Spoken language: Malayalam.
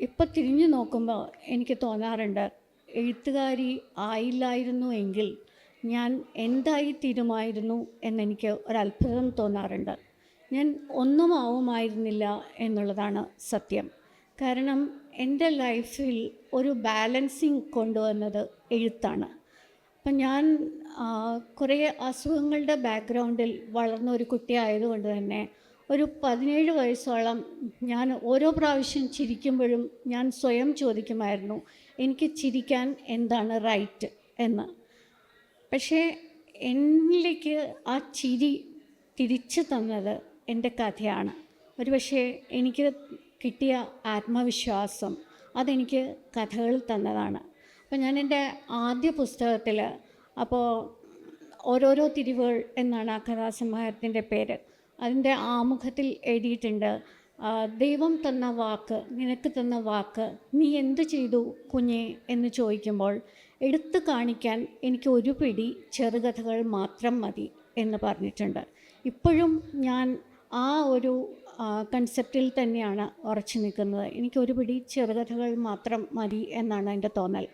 ഇപ്പം തിരിഞ്ഞു നോക്കുമ്പോൾ എനിക്ക് തോന്നാറുണ്ട് എഴുത്തുകാരി ആയില്ലായിരുന്നു എങ്കിൽ ഞാൻ എന്തായി തീരുമായിരുന്നു എന്നെനിക്ക് ഒരത്ഭുതം തോന്നാറുണ്ട്. ഞാൻ ഒന്നും ആവുമായിരുന്നില്ല എന്നുള്ളതാണ് സത്യം. കാരണം എന്റെ ലൈഫിൽ ഒരു ബാലൻസിങ് കൊണ്ടുവന്നത് എഴുത്താണ്. അപ്പം ഞാൻ കുറേ അസുഖങ്ങളുടെ ബാക്ക്ഗ്രൗണ്ടിൽ വളർന്ന ഒരു കുട്ടിയായതുകൊണ്ട് തന്നെ ഒരു പതിനേഴ് വയസ്സോളം ഞാൻ ഓരോ പ്രാവശ്യം ചിരിക്കുമ്പോഴും ഞാൻ സ്വയം ചോദിക്കുമായിരുന്നു എനിക്ക് ചിരിക്കാൻ എന്താണ് റൈറ്റ്? എന്ന്. പക്ഷേ എന്നിലേക്ക് ആ ചിരി തിരിച്ചു തന്നത് എന്റെ കഥയാണ്. ഒരുപക്ഷെ എനിക്ക് കിട്ടിയ ആത്മവിശ്വാസം അതെനിക്ക് കഥകൾ തന്നതാണ്. അപ്പോൾ ഞാൻ എന്റെ ആദ്യ പുസ്തകത്തിൽ അപ്പോൾ ഓരോരോ തിരിവുകൾ എന്നാണ് ആ കഥാസമാഹാരത്തിന്റെ പേര്. അതിന്റെ ആമുഖത്തിൽ എഴുതിയിട്ടുണ്ട് ദൈവം തന്ന വാക്ക് നിനക്ക് തന്ന വാക്ക് നീ എന്ത് ചെയ്തു കുഞ്ഞെ? എന്ന് ചോദിക്കുമ്പോൾ എടുത്തു കാണിക്കാൻ എനിക്ക് ഒരു പിടി ചെറുകഥകൾ മാത്രം മതി എന്ന് പറഞ്ഞിട്ടുണ്ട്. ഇപ്പോഴും ഞാൻ ആ ഒരു കൺസെപ്റ്റിൽ തന്നെയാണ് ഉറച്ചു നിൽക്കുന്നത്. എനിക്ക് ഒരു പിടി ചെറുകഥകൾ മാത്രം മതി എന്നാണ് എന്റെ തോന്നൽ.